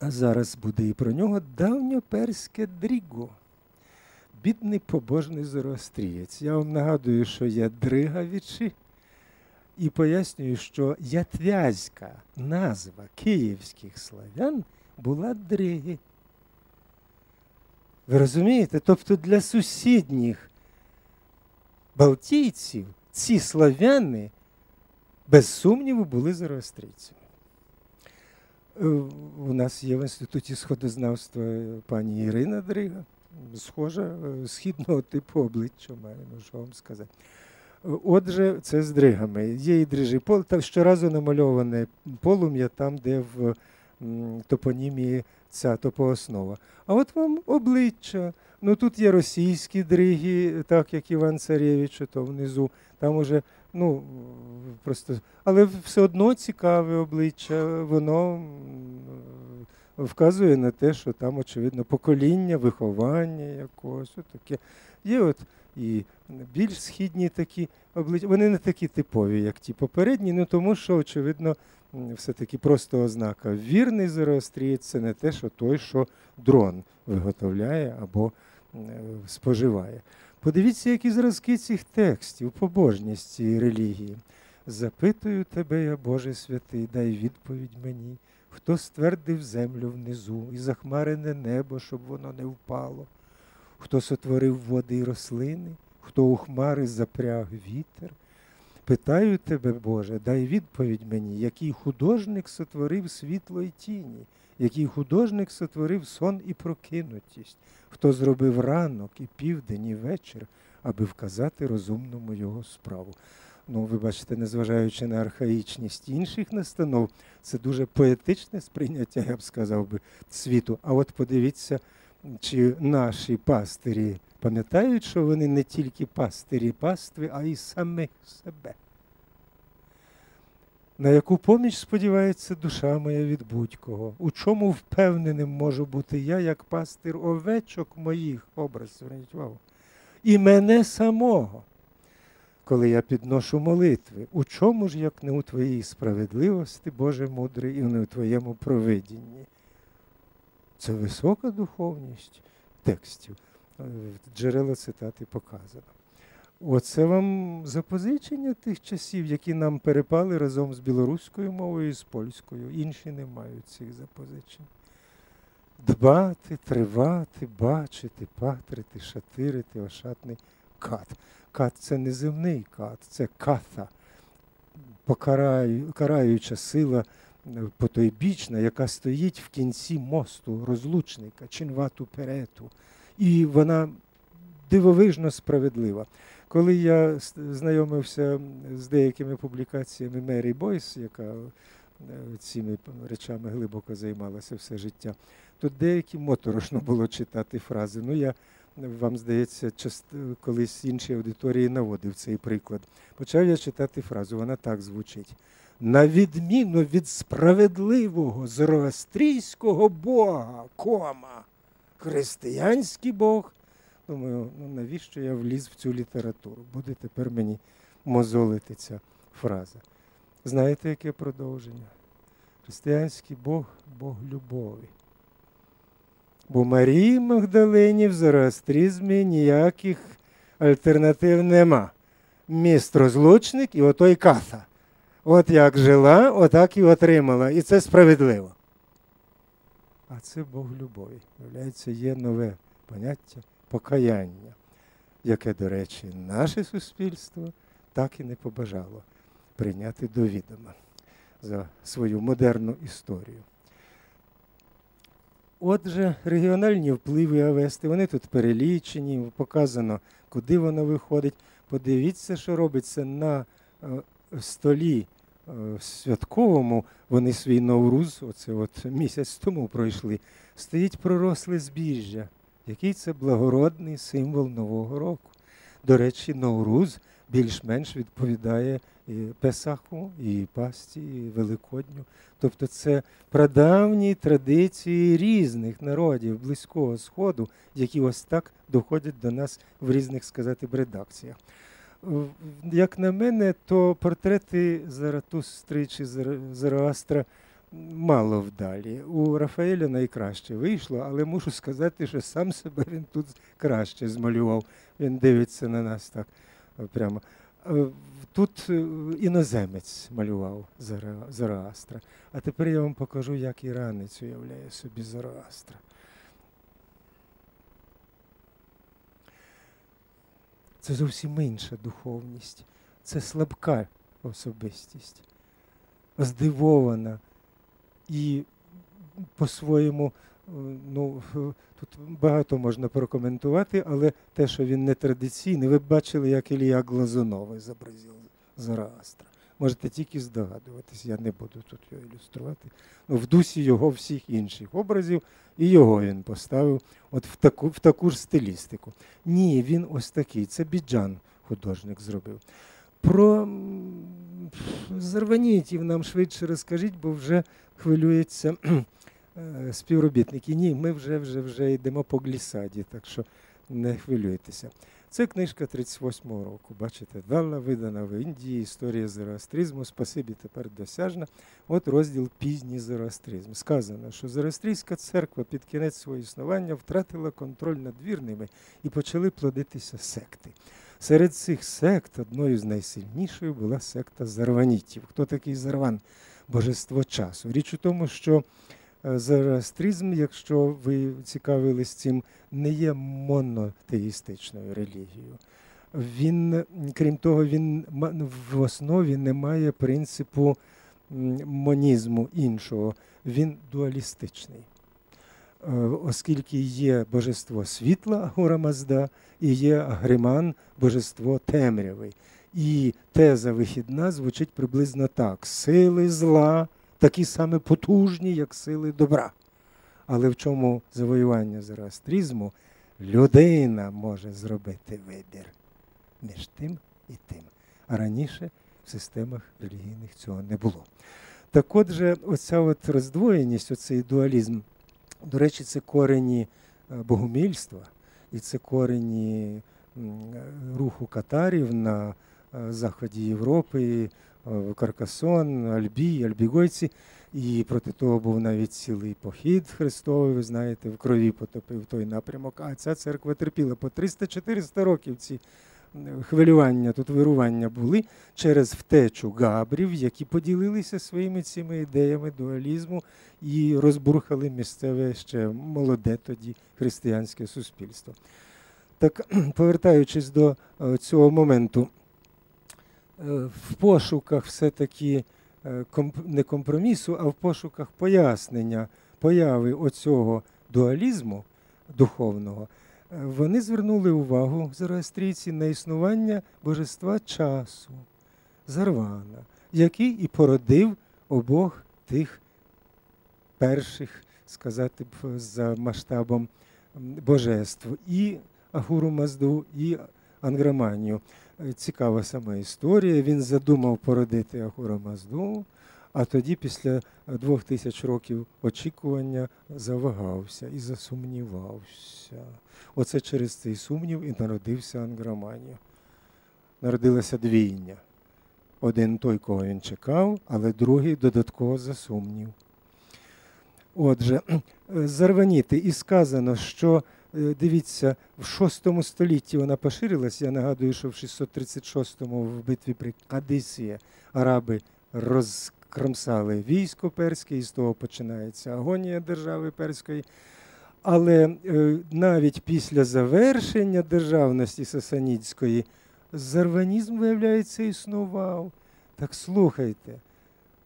зараз буде і про нього давньоперське дріго. Бідний побожний зороастрієць. Я вам нагадую, що є Дригавічі, і пояснюю, що ятвязька назва київських славян була Дриги. Ви розумієте? Тобто для сусідніх балтійців ці славяни, без сумніву, були зороастрійцями. Е, у нас є в інституті сходознавства пані Ірина Дрига, схожа е, східного типу обличчя має, ну що вам сказати. Отже, це з дригами. Є і дрижі пол, та щоразу намальоване полум'я там, де в топонімії ця топооснова. А от вам обличчя. Ну тут є російські дриги, так як Іван Царєвич, то внизу. Там уже, ну просто, але все одно цікаве обличчя, воно вказує на те, що там, очевидно, покоління, виховання якогось. таке. Є от і більш східні такі обличчя. Вони не такі типові, як ті попередні, ну тому що, очевидно, все-таки просто ознака. Вірний зороастрієць – це не те, що той, що дрон виготовляє або споживає. Подивіться, які зразки цих текстів, побожність цієї релігії. Запитую тебе, я Боже святий, дай відповідь мені, хто ствердив землю внизу і захмарене небо, щоб воно не впало, хто сотворив води й рослини, хто у хмари запряг вітер. Питаю тебе, Боже, дай відповідь мені, який художник сотворив світло й тіні, який художник сотворив сон і прокинутість, хто зробив ранок і південь, і вечір, аби вказати розумному його справу. Ну, ви бачите, незважаючи на архаїчність інших настанов, це дуже поетичне сприйняття, я б сказав би, світу. А от подивіться, чи наші пастирі пам'ятають, що вони не тільки пастирі пастви, а й самих себе. На яку поміч сподівається душа моя від будь-кого? У чому впевненим можу бути я, як пастир овечок моїх, образ, зверніть увагу, і мене самого, коли я підношу молитви, у чому ж, як не у твоїй справедливості, Боже мудрий, і не у твоєму провидінні? Це висока духовність текстів. Е, джерела цитати показано. Оце вам запозичення тих часів, які нам перепали разом з білоруською мовою і з польською. Інші не мають цих запозичень. Дбати, тривати, бачити, патрити, шатирити, ошатний кат. Кат це не земний кат, це ката, покараю, караюча сила потойбічна, яка стоїть в кінці мосту, розлучника, чинвату перету. І вона дивовижно справедлива. Коли я знайомився з деякими публікаціями Мері Бойс, яка е, цими речами глибоко займалася все життя, то деякі моторошно було читати фрази. Ну, я вам здається, колись іншій аудиторії наводив цей приклад. Почав я читати фразу, вона так звучить. На відміну від справедливого зороастрійського Бога, кома, християнський Бог Думаю, ну навіщо я вліз в цю літературу? Буде тепер мені мозолити ця фраза. Знаєте, яке продовження? Християнський Бог Бог любові. Бо Марії Магдалині в зороастризмі ніяких альтернатив нема. Міст розлучник і отой ката. От як жила, отак і отримала. І це справедливо. А це Бог любові. Виявляється, є нове поняття покаяння, яке, до речі, наше суспільство так і не побажало прийняти до відома за свою модерну історію. Отже, регіональні впливи Авести, вони тут перелічені, показано, куди воно виходить. Подивіться, що робиться на е, столі святковому. Вони свій Навруз, оце от місяць тому пройшли, стоїть проросле збіжжя який це благородний символ Нового року. До речі, Новруз більш-менш відповідає і Песаху, і Пасті, і Великодню. Тобто це прадавні традиції різних народів Близького Сходу, які ось так доходять до нас в різних, сказати б, редакціях. Як на мене, то портрети Заратустри чи Зароастра мало вдалі. У Рафаеля найкраще вийшло, але мушу сказати, що сам себе він тут краще змалював. Він дивиться на нас так прямо. Тут іноземець малював Зороастра. А тепер я вам покажу, як іранець уявляє собі Зороастра. Це зовсім інша духовність, це слабка особистість, здивована. І по-своєму, ну, тут багато можна прокоментувати, але те, що він не традиційний, ви бачили, як Ілія Глазунова зобразив Зороастра. Можете тільки здогадуватись, я не буду тут його ілюструвати. Ну, В дусі його всіх інших образів, і його він поставив от в таку в таку ж стилістику. Ні, він ось такий. Це біджан художник зробив. Про Зарванітів нам швидше розкажіть, бо вже хвилюється е, співробітники. Ні, ми вже вже вже йдемо по глісаді, так що не хвилюйтеся. Це книжка 38-го року. Бачите, дала видана в Індії історія зороастризму, спасибі тепер досяжна. От розділ пізній зороастризм. Сказано, що Зороастрійська церква під кінець свого існування втратила контроль над вірними і почали плодитися секти. Серед цих сект одною з найсильнішою була секта Зарванітів. Хто такий Зарван? Божество часу. Річ у тому, що Зороастризм, якщо ви цікавились цим, не є монотеїстичною релігією. Він, крім того, він в основі не має принципу монізму іншого, він дуалістичний. Е, оскільки є божество світла Агура Мазда і є Агриман, божество темряви. І теза вихідна звучить приблизно так: сили зла такі саме потужні, як сили добра. Але в чому завоювання зороастризму? Людина може зробити вибір між тим і тим. А раніше в системах релігійних цього не було. Так отже, оця от роздвоєність, оцей дуалізм, до речі, це корені е, богомільства, і це корені руху катарів на е, заході Європи. Е, Каркасон, Альбій, Альбігойці. І проти того був навіть цілий похід Христовий, ви знаєте, в крові потопив той напрямок. А ця церква терпіла по 300-400 років ці хвилювання, тут вирування були через втечу габрів, які поділилися своїми цими ідеями дуалізму і розбурхали місцеве ще молоде тоді християнське суспільство. Так, повертаючись до е, цього моменту. Е, в пошуках все-таки е, не компромісу, а в пошуках пояснення появи оцього дуалізму духовного, е, вони звернули увагу зороастрійці на існування божества часу, Зарвана, який і породив обох тих перших, сказати б, за масштабом божеств, і Агуру Мазду, і Анграманію. Цікава сама історія. Він задумав породити Ахура Мазду, а тоді, після двох тисяч років очікування, завагався і засумнівався. Оце через цей сумнів і народився Анграманія. Народилася двійня. Один той, кого він чекав, але другий додатково засумнів. Отже, зарваніти і сказано, що Е, дивіться, в VI столітті вона поширилась. Я нагадую, що в 636-му в битві при Кадисії араби розкромсали військо перське, і з того починається агонія держави перської. Але е, навіть після завершення державності Сасанідської зарванізм, виявляється, існував. Так слухайте,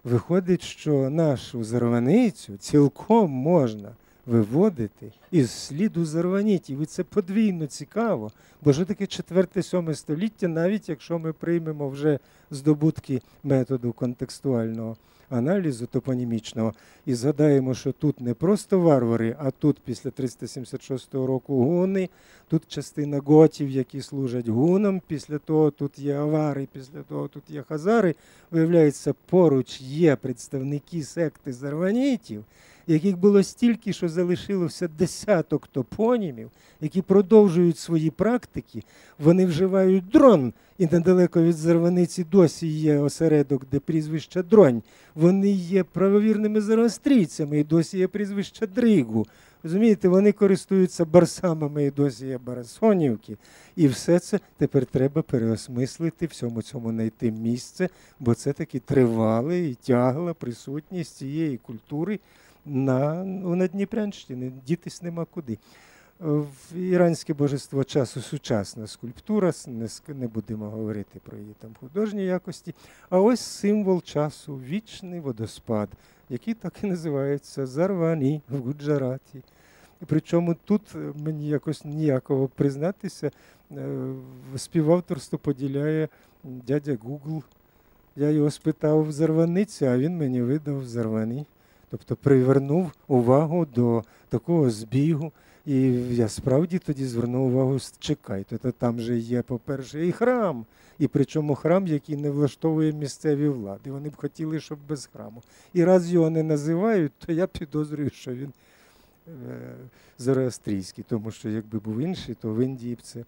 виходить, що нашу зарваницю цілком можна виводити із сліду зарванітів. І це подвійно цікаво, бо що таке 4-7 століття, навіть якщо ми приймемо вже здобутки методу контекстуального аналізу топонімічного і згадаємо, що тут не просто варвари, а тут після 376 року гуни, тут частина готів, які служать гунам, після того тут є авари, після того тут є хазари. Виявляється, поруч є представники секти зарванітів яких було стільки, що залишилося десяток топонімів, які продовжують свої практики, вони вживають дрон. І недалеко від Зарваниці досі є осередок, де прізвище Дронь. Вони є правовірними зороастрійцями, і досі є прізвище Дригу. Розумієте, вони користуються барсамами і досі є барасонівки. І все це тепер треба переосмислити, всьому цьому знайти місце, бо це таки тривала і тягла присутність цієї культури на, на Дніпрянщині. Дітись нема куди. В іранське божество часу сучасна скульптура, не, не будемо говорити про її там художні якості. А ось символ часу вічний водоспад, який так і називається Зарвані в Гуджараті. Причому тут е, мені якось ніякого признатися, е, співавторство поділяє дядя Гугл. Я його спитав в Зарваниці, а він мені видав Зарвані. Тобто привернув увагу до такого збігу. І я справді тоді звернув увагу, чекайте, то там же є, по-перше, і храм, і причому храм, який не влаштовує місцеві влади. Вони б хотіли, щоб без храму. І раз його не називають, то я підозрюю, що він е, зороастрійський, тому що якби був інший, то в Індії б це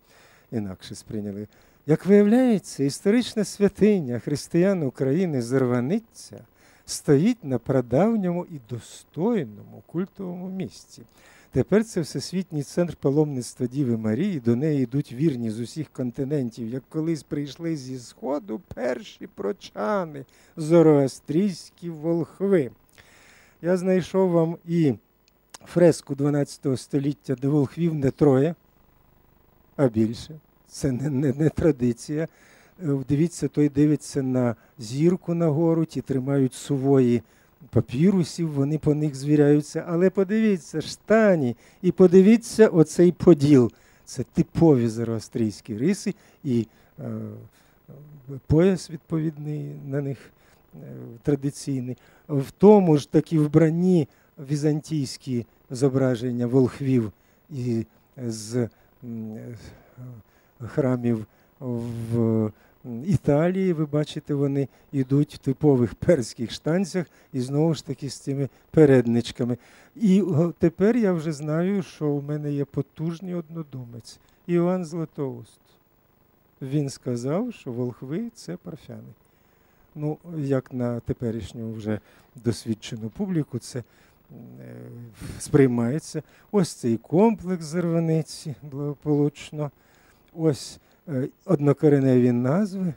інакше сприйняли. Як виявляється, історична святиня християн України Зарваниця стоїть на прадавньому і достойному культовому місці. Тепер це Всесвітній центр паломництва Діви Марії. До неї йдуть вірні з усіх континентів, як колись прийшли зі Сходу перші прочани, зороастрійські волхви. Я знайшов вам і фреску 12 століття, де волхвів не троє, а більше. Це не, не, не традиція. Е, Дивіться, той дивиться на зірку на гору, ті тримають сувої папірусів, вони по них звіряються. Але подивіться, штані, і подивіться оцей поділ. Це типові зороастрійські риси і е, пояс відповідний на них е, традиційний. В тому ж таки вбранні візантійські зображення волхвів і з е, храмів в Італії. Ви бачите, вони йдуть в типових перських штанцях і знову ж таки з цими передничками. І тепер я вже знаю, що у мене є потужний однодумець Іоанн Златоуст. Він сказав, що волхви це парфяни. Ну, як на теперішню вже досвідчену публіку, це е, сприймається. Ось цей комплекс Зарваниці благополучно. Ось однокореневі назви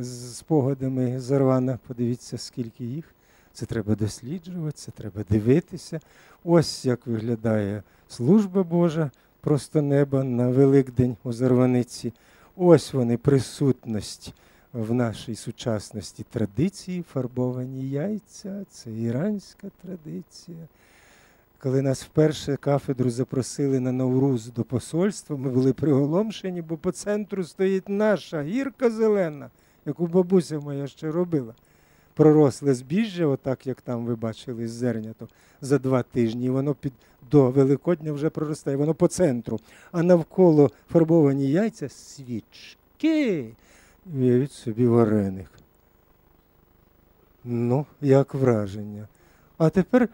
з спогадами Зарвана. Подивіться, скільки їх. Це треба досліджувати, це треба дивитися. Ось як виглядає служба Божа просто неба на Великдень у Зарваниці. Ось вони присутність в нашій сучасності традиції, фарбовані яйця, це іранська традиція. Коли нас вперше кафедру запросили на Навруз до посольства, ми були приголомшені, бо по центру стоїть наша гірка зелена, яку бабуся моя ще робила. Проросле збіжжя, отак як там ви бачили з зерняток, за два тижні, і воно під до Великодня вже проростає, воно по центру. А навколо фарбовані яйця свічки. Уявіть собі вареник. Ну, як враження. А тепер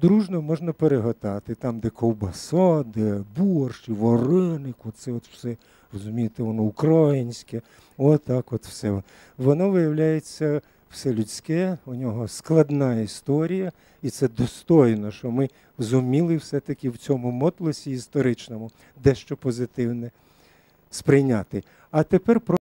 дружно можна переготати. Там, де ковбаса, де борщ, вареник, оце от все, розумієте, воно українське. Отак от все. Воно виявляється все людське, у нього складна історія, і це достойно, що ми зуміли все-таки в цьому мотлосі історичному дещо позитивне сприйняти. А тепер про